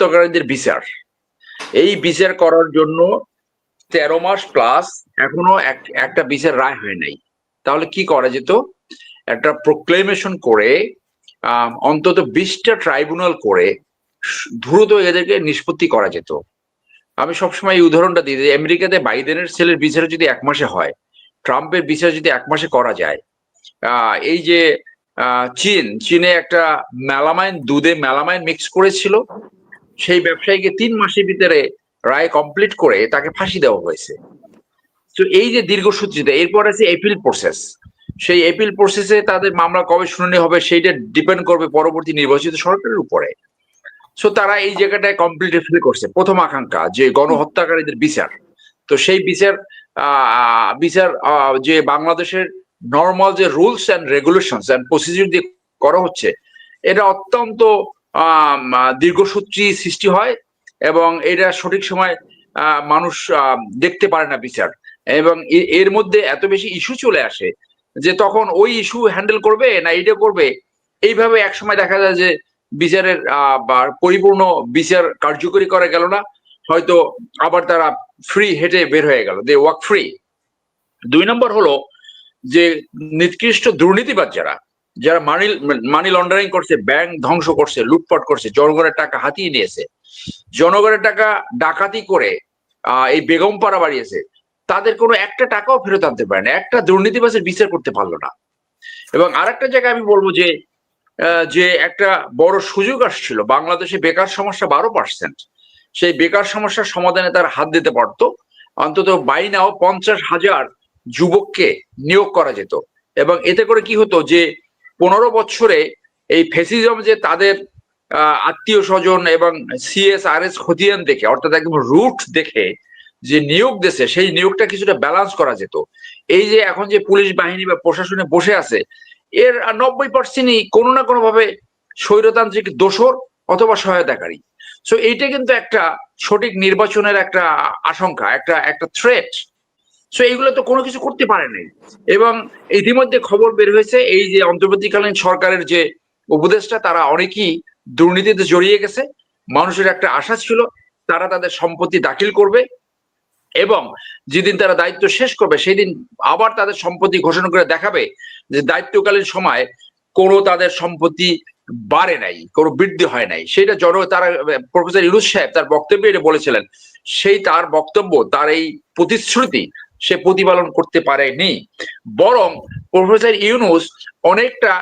গণহত্যাকারীদের বিচার। এই বিচার করার জন্য তেরো মাস প্লাস এখনও এক- একটা বিচার রায় হয় নাই। তাহলে কি করা যেত? একটা প্রোক্লেমেশন করে অন্তত বিশটা ট্রাইব্যুনাল করে দ্রুত এদেরকে নিষ্পত্তি করা যেত। আমি সবসময় এই উদাহরণটা দিই। আমেরিকাতে বাইডেনের ছেলের বিচার যদি এক মাসে হয়, ট্রাম্পের বিচার যদি এক মাসে করা যায় এই যে চীন, চীনে একটা মেলামাইন, দুধে মেলামাইন মিক্স করেছিল। সেই ব্যবসায়ীকে তিন মাসের ভিতরে রায় কমপ্লিট করে তাকে ফাঁসি দেওয়া হয়েছে। তো এই যে দীর্ঘসূত্রিতা এরপর আছে এপিল প্রসেস সেই এপিল প্রসেসে তাদের মামলা কবে শুনানি হবে, সেইটা ডিপেন্ড করবে পরবর্তী নির্বাচিত সরকারের উপরে। সো তারা এই জায়গাটায় কমপ্লিট ফিল করছে। প্রথম আকাঙ্ক্ষা যে গণহত্যাকারীদের বিচার। তো সেই বিচার বিচার যে বাংলাদেশের নর্মাল যে rules and regulations and procedure দিয়ে করা হচ্ছে, এটা অত্যন্ত দীর্ঘসূত্রী সৃষ্টি হয় এবং এটা সঠিক সময় মানুষ দেখতে পারে না বিচার। এবং এর মধ্যে এত বেশি ইস্যু চলে আসে যে তখন ওই ইস্যু হ্যান্ডেল করবে না এটা করবে? এইভাবে একসময় দেখা যায় যে বিচারের পরিপূর্ণ বিচার কার্যকরী করা গেল না। হয়তো আবার তারা ফ্রি হেঁটে বের হয়ে গেল। দে ওয়াক ফ্রি দুই নম্বর হলো যে নিকৃষ্ট দুর্নীতিবাদ যারা যারা মানি মানি লন্ডারিং করছে ব্যাংক ধ্বংস করছে, লুটপাট করছে, জনগণের টাকা হাতিয়ে নিয়েছে, জনগণের টাকা ডাকাতি করে এই বেগম পাড়া বাড়িয়েছে, তাদের কোনো একটা টাকাও ফেরত আনতে পারে না, একটা দুর্নীতিবাজের বিচার করতে পারল না। এবং আর একটা জায়গায় আমি বলব যে যে একটা বড় সুযোগ আসছিল, বাংলাদেশে বেকার সমস্যা বারো পার্সেন্ট সেই বেকার সমস্যার সমাধানে তারা হাত দিতে পারতো, অন্তত বাইনাও পঞ্চাশ হাজার যুবককে নিয়োগ করা যেত। এবং এতে করে কি হতো যে পনেরো বছরে এই ফেসিজম যে তাদের আত্মীয় স্বজন এবং সিএসআরএস খতিয়ান দেখে, অর্থাৎ একদম রুট দেখে যে নিয়োগ দেশে সেই নিয়োগটা কিছুটা ব্যালান্স করা যেত। এই যে এখন যে পুলিশ বাহিনী বা প্রশাসনে বসে আছে, এর নব্বই পার্সেন্টই কোনো না কোনো ভাবে স্বৈরতান্ত্রিক দোষর অথবা সহায়তাকারী। সো এইটা কিন্তু একটা সঠিক নির্বাচনের একটা আশঙ্কা, একটা একটা থ্রেট সো এইগুলো তো কোনো কিছু করতে পারে নাই। এবং ইতিমধ্যে খবর বের হয়েছে, এই যে অন্তর্বর্তীকালীন সরকারের যে উপদেষ্টা, তারা অনেকেই দুর্নীতিতে জড়িয়ে গেছে। মানুষের একটা আশা ছিল, তারা তাদের সম্পত্তি দাখিল করবে এবং যেদিন তারা দায়িত্ব শেষ করবে সেই দিন আবার তাদের সম্পত্তি ঘোষণা করে দেখাবে যে দায়িত্বকালীন সময় কোনো তাদের সম্পত্তি বাড়ে নাই, কোনো বৃদ্ধি হয় নাই। সেটা জন তারা প্রফেসর ইউনুস সাহেব তার বক্তব্যে এটা বলেছিলেন। সেই তার বক্তব্য, তার এই প্রতিশ্রুতি সে প্রতিপালন করতে পারেনি। বরং প্রফেসর ইউনুস অনেকটা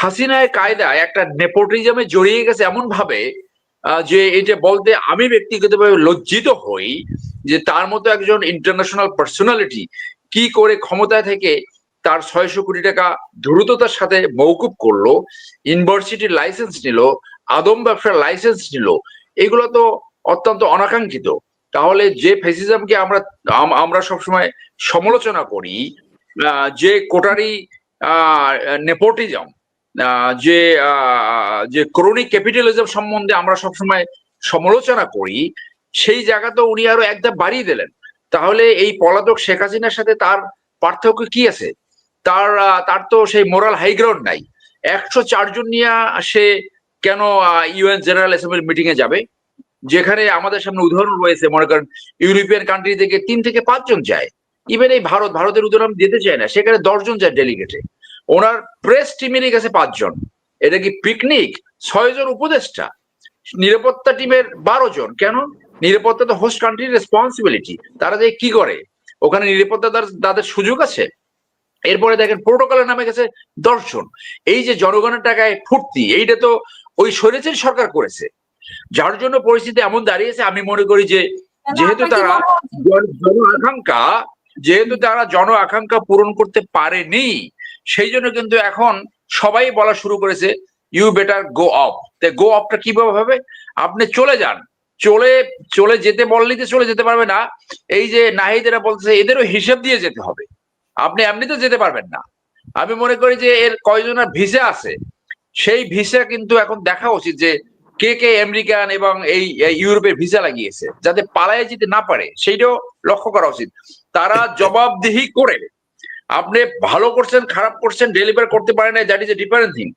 হাসিনায় কায়দায় একটা নেপোটিজমে জড়িয়ে গেছে এমন ভাবে যে এটা বলতে আমি ব্যক্তিগতভাবে লজ্জিত হই যে তার মতো একজন ইন্টারন্যাশনাল পার্সোনালিটি কি করে ক্ষমতায় থেকে তার ছয়শো কোটি টাকা দ্রুততার সাথে মৌকুব করল ইউনিভার্সিটির লাইসেন্স নিল, আদম ব্যবসার লাইসেন্স নিল, এগুলো তো অত্যন্ত অনাকাঙ্ক্ষিত। তাহলে যে ফেসিজমকে আমরা, আম- আমরা সবসময় সমালোচনা করি যে কোটারি নেপোটিজম যে যে ক্রনিক ক্যাপিটালিজম সম্বন্ধে আমরা সবসময় সমালোচনা করি, সেই জায়গা তো উনি আরও একদম বাড়িয়ে দিলেন। তাহলে এই পলাতক শেখ হাসিনার সাথে তার পার্থক্য কি আছে? তার তার তো সেই মোরাল হাইগ্রাউন্ড নাই। একশো চারজন নিয়ে সে কেন ইউএন জেনারেল অ্যাসেম্বলি মিটিং এ যাবে? যেখানে আমাদের সামনে উদাহরণ রয়েছে, মনে করেন, ইউরোপিয়ান কান্ট্রি থেকে তিন থেকে পাঁচজন যায়। ইভেন এই ভারত, ভারতের উদাহরণ দিতে চায় না, সেখানে দশজন যায় ডেলিগেটে ওনার প্রেস টিমেরই গেছে পাঁচজন এটা কি পিকনিক ছয়জন উপদেষ্টা। নিরাপত্তা টিমের বারো জন। কেন? নিরাপত্তা তো হোস্ট কান্ট্রির রেসপন্সিবিলিটি তারা যে কি করে? ওখানে নিরাপত্তা তাদের সুযোগ আছে। এরপরে দেখেন প্রোটোকলের নামে গেছে দর্শন এই যে জনগণের টাকায় ফুর্তি, এইটা তো ওই স্বৈরাচারী সরকার করেছে। যার জন্য পরিস্থিতি এমন দাঁড়িয়েছে আমি মনে করি যে যেহেতু তারা জন- আকাঙ্ক্ষা যেহেতু তারা জন আকাঙ্ক্ষা পূরণ করতে পারেনি সেই জন্য কিন্তু এখন সবাই বলা শুরু করেছে you better go off go অফটা কীভাবে হবে? আপনি চলে যান। চলে চলে যেতে বললেই তো চলে যেতে পারবে না। এই যে নাহিদেরা বলছে এদেরও হিসেব দিয়ে যেতে হবে। আপনি এমনি তো যেতে পারবেন না। আমি মনে করি যে এর কয়জনের ভিসা আছে? সেই ভিসা কিন্তু এখন দেখা উচিত যে কে কে আমেরিকান এবং এই ইউরোপের ভিসা লাগিয়েছে, যাতে পালায় যেতে না পারে, সেইটাও লক্ষ্য করা উচিত। তারা জবাবদিহি করে, আপনি ভালো করছেন, খারাপ করছেন ডেলিভার করতে পারে না that is a different thing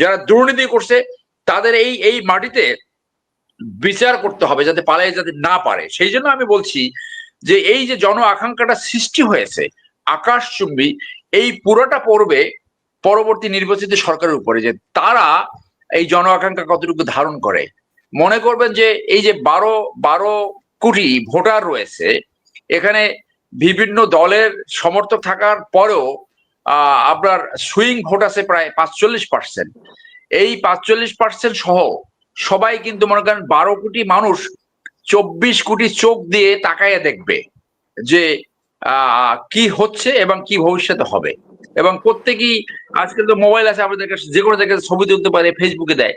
যারা দুর্নীতি করছে, তাদের এই এই মাটিতে বিচার করতে হবে, যাতে পালাই যাতে না পারে। সেই জন্য আমি বলছি যে, এই যে জন আকাঙ্ক্ষাটা সৃষ্টি হয়েছে, আকাশচুম্বী, এই পুরোটা পড়বে পরবর্তী নির্বাচিত সরকারের উপরে, যে তারা এই জন আকাঙ্ক্ষা কতটুকু ধারণ করে? মনে করবেন যে এই যে বারো বারো কোটি ভোটার রয়েছে এখানে বিভিন্ন দলের সমর্থক থাকার পরেও আহ, আপনার সুইং ভোট আছে প্রায় পাঁচচল্লিশ পার্সেন্ট। এই পাঁচচল্লিশ পার্সেন্ট সহ সবাই কিন্তু মনে করেন বারো কোটি মানুষ চব্বিশ কোটি চোখ দিয়ে তাকাইয়া দেখবে যে কি হচ্ছে এবং কি ভবিষ্যতে হবে? এবং প্রত্যেকেই আজকাল তো মোবাইল আছে, আমাদের কাছে যে কোনো জায়গায় ছবি তুলতে পারে ফেসবুকে দেয়।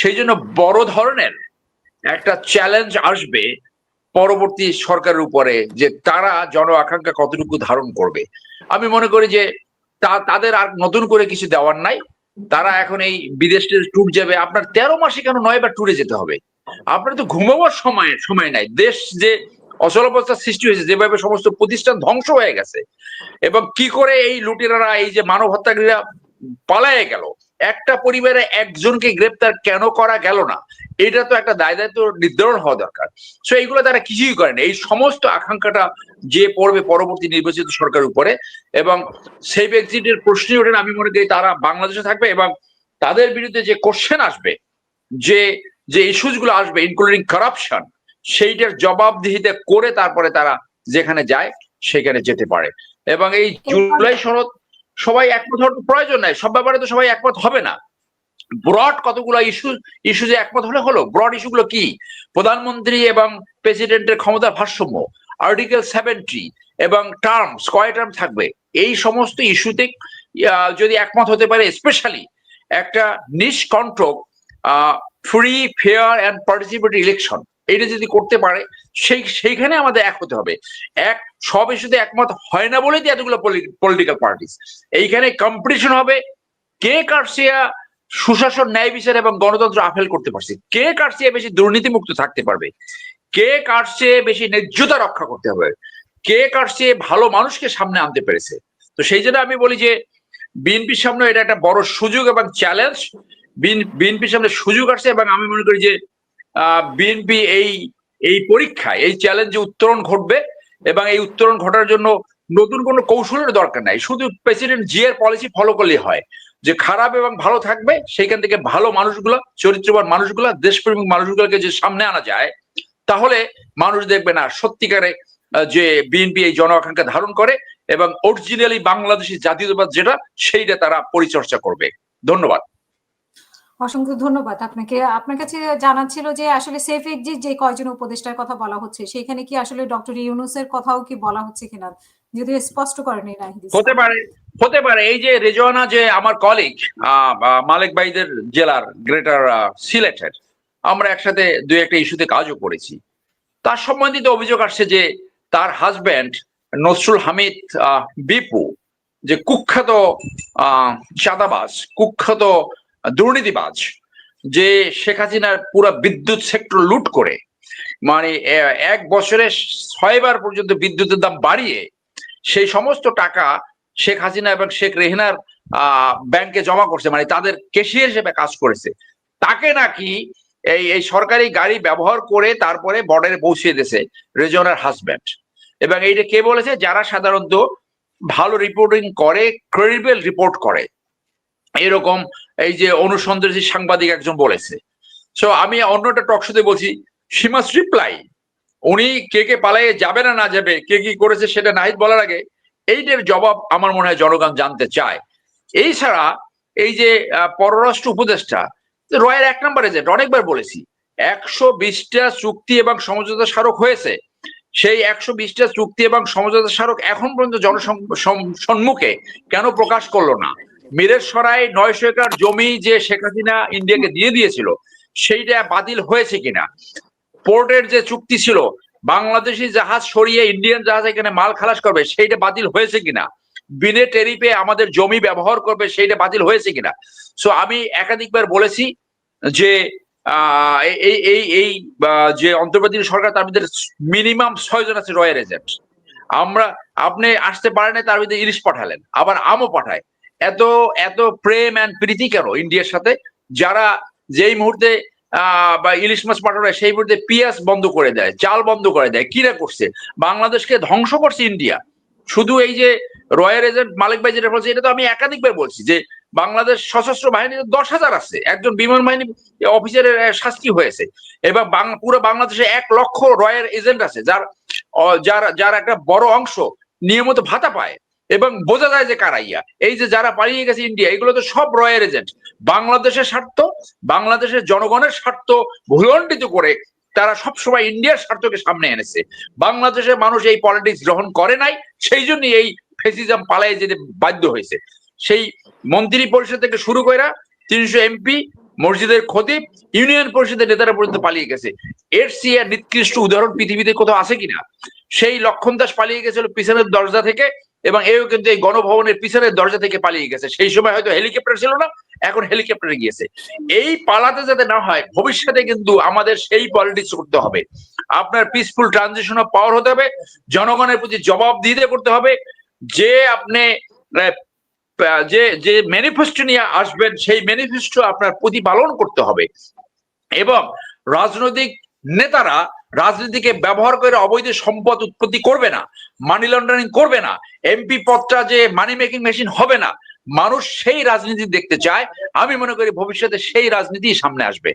সেই জন্য বড় ধরনের একটা চ্যালেঞ্জ আসবে পরবর্তী সরকারের উপরে যে তারা জন আকাঙ্ক্ষা কতটুকু ধারণ করবে। আমি মনে করি যে তা, তাদের আর নতুন করে কিছু দেওয়ার নাই। তারা এখন এই বিদেশ ট্যুর যাবে। আপনার তেরো মাসে কেন নয় বার ট্যুরে যেতে হবে? আপনার তো ঘুমাবার সময় সময় নাই। দেশ যে অচলাবস্থার সৃষ্টি হয়েছে, যেভাবে সমস্ত প্রতিষ্ঠান ধ্বংস হয়ে গেছে। এবং কি করে এই লুটেরারা, এই যে মানব হত্যাকারীরা পালায়ে গেল? একটা পরিবারে একজনকে গ্রেপ্তার কেন করা গেল না? এটা তো একটা দায় দায়িত্ব নির্ধারণ হওয়া দরকার। সো এইগুলো তারা কিছুই করেন। এই সমস্ত আকাঙ্ক্ষাটা যে পড়বে পরবর্তী নির্বাচিত সরকারের উপরে এবং সেই ব্যক্তিদের প্রশ্নই ওঠেন আমি মনে করি তারা বাংলাদেশে থাকবে এবং তাদের বিরুদ্ধে যে কোশ্চেন আসবে, যে যে ইস্যুসগুলো আসবে ইনক্লুডিং কারাপশন সেইটার জবাবদিহিতে করে তারপরে তারা যেখানে যায়, সেখানে যেতে পারে। এবং এই জুলাই সনদ সবাই একমত হওয়ার প্রয়োজন নাই। সব ব্যাপারে তো সবাই একমত হবে না। ব্রড কতগুলো ইস্যু ইস্যু যে একমত হলে হলো? ব্রড ইস্যুগুলো কি? প্রধানমন্ত্রী এবং প্রেসিডেন্টের ক্ষমতার ভারসাম্য, আর্টিকেল সেভেন্টি এবং টার্মস, কয় টার্ম থাকবে? এই সমস্ত ইস্যুতে যদি একমত হতে পারে, স্পেশালি একটা নিষ্কণ্ঠক free fair and participate election এটা যদি করতে পারে, সেই, সেইখানে আমাদের এক হতে হবে। এক সব ইস্যুতে একমত হয় না বলেই তো এতগুলো পলিটিক্যাল পার্টিস এইখানে কম্পিটিশন হবে, কে কারসিয়া সুশাসন, ন্যায় বিচার এবং গণতন্ত্র আফেল করতে পারছে? কে কার চেয়ে বেশি দুর্নীতিমুক্ত থাকতে পারবে? কে চেয়ে বেশি ন্যায্যতা রক্ষা করতে হবে? কে কার ভালো মানুষকে সামনে আনতে পেরেছে? তো সেই জন্য আমি বলি যে, বিএনপির সামনে এটা একটা বড় সুযোগ এবং চ্যালেঞ্জ বিএনপির সামনে সুযোগ আসছে এবং আমি মনে করি যে বিএনপি এই এই পরীক্ষায়, এই চ্যালেঞ্জে উত্তরণ ঘটবে এবং এই উত্তরণ ঘটার জন্য নতুন কোনো কৌশলের দরকার নাই। শুধু প্রেসিডেন্ট জি এর পলিসি ফলো করলেই হয়। যে খারাপ এবং ভালো থাকবে, সেইখান থেকে ভালো মানুষগুলো, চরিত্রবান মানুষগুলো, দেশপ্রেমিক মানুষগুলোকে যে সামনে আনা যায়, তাহলে মানুষ দেখবে না, সত্যিকারে যে বিএনপি এই জন আকাঙ্ক্ষা ধারণ করে এবং অরিজিনালি বাংলাদেশি জাতীয়তাবাদ যেটা, সেইটা তারা পরিচর্যা করবে। ধন্যবাদ। অসংখ্য ধন্যবাদ আপনাকে। আপনার কাছে জানা ছিল যে আসলে সেফ এক্সিট যে কয়জন উপদেষ্টার কথা বলা হচ্ছে, সেখানে কি আসলে ডক্টর ইউনুসের কথাও কি বলা হচ্ছে কিনা? যদিও স্পষ্ট করেনি নাহিদ হতে পারে হতে পারে। এই যে রেজওয়ানা যে আমার কলিগ মালিক ভাইদের জেলার গ্রেটার সিলেটের আমরা একসাথে দুই একটা ইস্যুতে কাজও করেছি। তার সম্বন্ধিত অভিযোগ আসছে যে তার হাজব্যান্ড নসরুল হামিদ বিপু, যে কুখ্যাত চাঁদাবাজ, কুখ্যাত দুর্নীতিবাজ, যে শেখ হাসিনার পুরো বিদ্যুৎ সেক্টর লুট করে মানে এক বছরে ছয়বার পর্যন্ত বিদ্যুতের দাম বাড়িয়ে সেই সমস্ত টাকা শেখ হাসিনা এবং শেখ রেহিনার ব্যাংকে জমা করছে মানে তাদের কেশিয়ার হিসেবে কাজ করেছে। তাকে নাকি এই এই সরকারি গাড়ি ব্যবহার করে তারপরে বর্ডারে পৌঁছিয়ে দিয়েছে রেজনার হাজব্যান্ড এবং এইটা কে বলেছে? যারা সাধারণত ভালো রিপোর্টিং করে ক্রেডিবল রিপোর্ট করে। এরকম এই যে অনুসন্ধানী সাংবাদিক একজন বলেছে। সো আমি অন্যটা টকশোতে বলছি সীমাস রিপ্লাই উনি কে কে পালাইয়ে যাবে না না যাবে, কে কি করেছে সেটা নাহিদ বলার আগে, এইটার জবাব আমার মনে হয় জনগণ জানতে চায়। এই ছাড়া এই যে পররাষ্ট্র উপদেষ্টা, রয়ের এক নম্বর এজেন্ট অনেকবার বলেছি, একশো বিশটা চুক্তি এবং সমঝোতা স্মারক হয়েছে। সেই একশো বিশটা চুক্তি এবং সমঝোতা স্মারক এখন পর্যন্ত জনসম্মুখে কেন প্রকাশ করল না? মিরের সরাই নয়শো একর জমি যে শেখ হাসিনা ইন্ডিয়াকে দিয়ে দিয়েছিল, সেইটা বাতিল হয়েছে কিনা? পোর্টের যে চুক্তি ছিল, বাংলাদেশি জাহাজ সরিয়ে ইন্ডিয়ান জাহাজ এখানে মাল খালাস করবে, সেইটা বাতিল হয়েছে কিনা? বিনে টেরিপে আমাদের জমি ব্যবহার করবে, সেইটা বাতিল হয়েছে কিনা? সো আমি একাধিকবার বলেছি যে এই এই এই যে অন্তর্বর্তী সরকার, তার মধ্যে মিনিমাম ছয়জন আছে রয়্যাল এজেন্ট আমরা, আপনি আসতে পারেন তার মধ্যে ইলিশ পাঠালেন, আবার আমও পাঠায়। এত এত প্রেম অ্যান্ড প্রীতি কেন ইন্ডিয়ার সাথে? যারা যেই মুহূর্তে বা ইলিশ মাছ পাঠানো হয়, সেই মুহূর্তে পিয়াজ বন্ধ করে দেয় চাল বন্ধ করে দেয় কিরা করছে? বাংলাদেশকে ধ্বংস করছে ইন্ডিয়া। শুধু এই যে রয়্যাল এজেন্ট মালিক ভাই যেটা বলছে এটা তো আমি একাধিকবার বলছি যে বাংলাদেশ সশস্ত্র বাহিনী দশ হাজার আছে। একজন বিমান বাহিনী অফিসারের শাস্তি হয়েছে। এবার পুরো বাংলাদেশে এক লক্ষ রয়্যাল এজেন্ট আছে যার যার যার একটা বড় অংশ নিয়মিত ভাতা পায়। এবং বোঝা যায় যে কারাইয়া এই যে যারা পালিয়ে গেছে ইন্ডিয়া এগুলো তো সব রয়্যাল এজেন্ট বাংলাদেশের স্বার্থ, বাংলাদেশের জনগণের স্বার্থ ভুলণ্ডিত করে তারা সবসময় ইন্ডিয়ার স্বার্থকে সামনে এনেছে। বাংলাদেশের মানুষ এই পলিটিক্স গ্রহণ করে নাই, সেই জন্য এই ফেসিজম পালাই যেতে বাধ্য হয়েছে। সেই মন্ত্রী পরিষদ থেকে শুরু করে তিনশো এমপি মসজিদের খতিব, ইউনিয়ন পরিষদের নেতারা পর্যন্ত পালিয়ে গেছে। এর চেয়ে নিকৃষ্ট উদাহরণ পৃথিবীতে কোথাও আছে কিনা? সেই লক্ষণ দাস পালিয়ে গেছিল পিছনের দরজা থেকে এবং এও কিন্তু এই গণভবনের পিছনের দরজা থেকে পালিয়ে গেছে। সেই সময় হয়তো হেলিকপ্টার ছিল না, এখন হেলিকপ্টারে গিয়েছে। এই পালাতে যাতে না হয়, ভবিষ্যতে কিন্তু আমাদের সেই পলিটিক্স করতে হবে। আপনার পিসফুল ট্রানজিশন অফ পাওয়ার হতে হবে, জনগণের প্রতি জবাব দিতে করতে হবে। যে আপনি যে যে ম্যানিফেস্টো নিয়ে আসবেন, সেই ম্যানিফেস্টো আপনার প্রতিপালন করতে হবে। এবং রাজনৈতিক নেতারা রাজনীতিকে ব্যবহার করে অবৈধ সম্পদ উৎপত্তি করবে না মানি লন্ডারিং করবে না এমপি পদটা যে মানি মেকিং মেশিন হবে না, মানুষ সেই রাজনীতি দেখতে চায়, আমি মনে করি ভবিষ্যতে সেই রাজনীতি সামনে আসবে।